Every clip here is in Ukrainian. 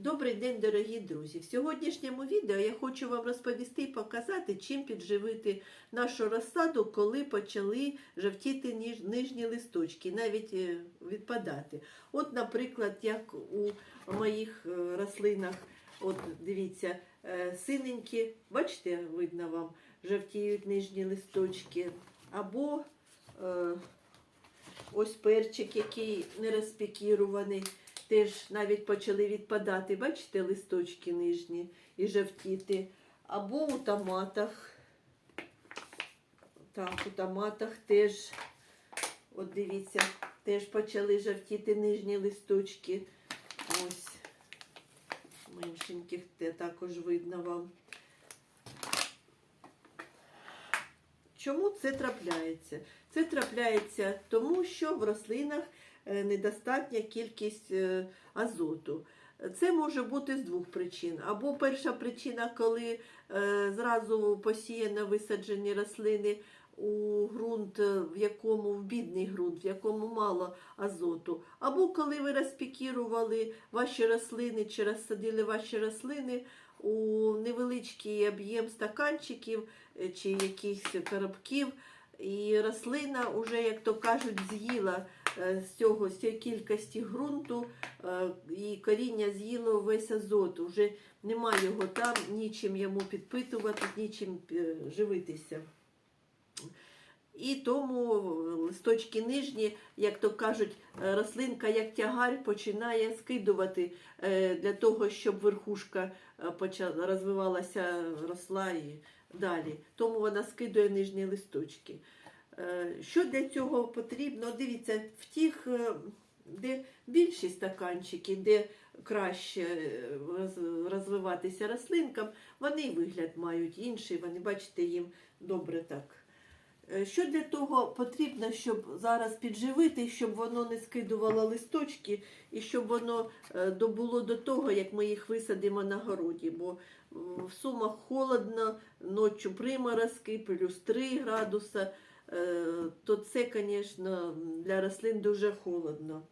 Добрий день, дорогі друзі! В сьогоднішньому відео я хочу вам розповісти і показати, чим підживити нашу розсаду, коли почали жовтіти нижні листочки, навіть е, відпадати. От, наприклад, як у моїх е, рослинах, от дивіться, е, синенькі, бачите, видно вам, жовтіють нижні листочки, або е, ось перчик, який не розпікірований теж навіть почали відпадати, бачите, листочки нижні і жовтіти. Або у томатах. Так, у томатах теж, от дивіться, теж почали жовтіти нижні листочки. Ось, меншеньких те також видно вам. Чому це трапляється? Це трапляється тому, що в рослинах недостатня кількість е, азоту. Це може бути з двох причин. Або перша причина, коли е, зразу посіяно висаджені рослини у ґрунт, е, в якому в бідний ґрунт, в якому мало азоту. Або коли ви розпікірували ваші рослини чи розсадили ваші рослини у невеличкий об'єм стаканчиків е, чи якихось коробків. І рослина вже, як то кажуть, з'їла е, з цього з цієї кількості ґрунту, е, і коріння з'їло весь азот. Уже немає його там, нічим йому підпитувати, нічим е, живитися. І тому листочки нижні, як то кажуть, е, рослинка як тягар починає скидувати е, для того, щоб верхушка е, розвивалася, росла і далі. Тому вона скидує нижні листочки. Е, Що для цього потрібно? Дивіться, в тих, е, де більші стаканчики, де краще е, розвиватися рослинкам, вони вигляд мають інший, вони, бачите, їм добре так. Е, Що для того потрібно, щоб зараз підживити, щоб воно не скидувало листочки і щоб воно е, добуло до того, як ми їх висадимо на городі. Бо в Сумах холодно, ночі приморозки, плюс 3 градуса, е, то це, звісно, для рослин дуже холодно.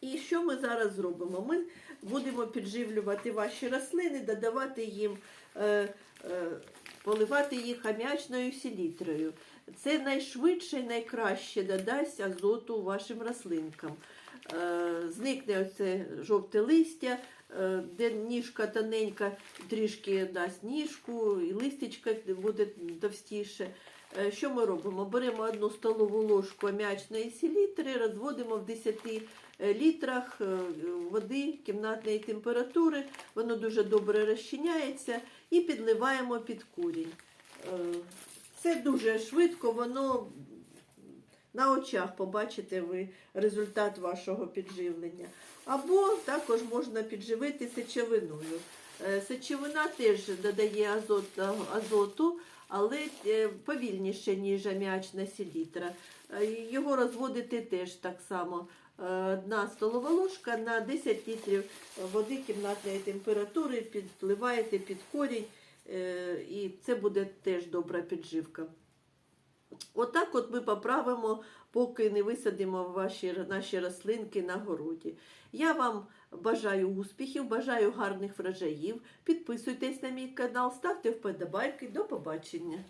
І що ми зараз зробимо? Ми будемо підживлювати ваші рослини, додавати їм, поливати їх хам'ячною селітрою. Це найшвидше і найкраще додасть азоту вашим рослинкам. Е, зникне оце жовте листя, е, де ніжка тоненька, трішки дасть ніжку, і листечка буде товстіше. Е, Що ми робимо? Беремо одну столову ложку аміачної селітри, розводимо в 10 літрах е, води кімнатної температури, воно дуже добре розчиняється і підливаємо під корінь. Е, Це дуже швидко, воно на очах побачите ви результат вашого підживлення. Або також можна підживити сечовиною. Е, Сечовина теж додає азот, азоту, але е, повільніше, ніж аміачна селітра. Е, Його розводити теж так само. Е, Одна столова ложка на 10 літрів води кімнатної температури підливаєте під корінь, і це буде теж добра підживка. Отак от ми поправимо, поки не висадимо ваші, наші рослинки на городі. Я вам бажаю успіхів, бажаю гарних врожаїв. Підписуйтесь на мій канал, ставте вподобайки. До побачення.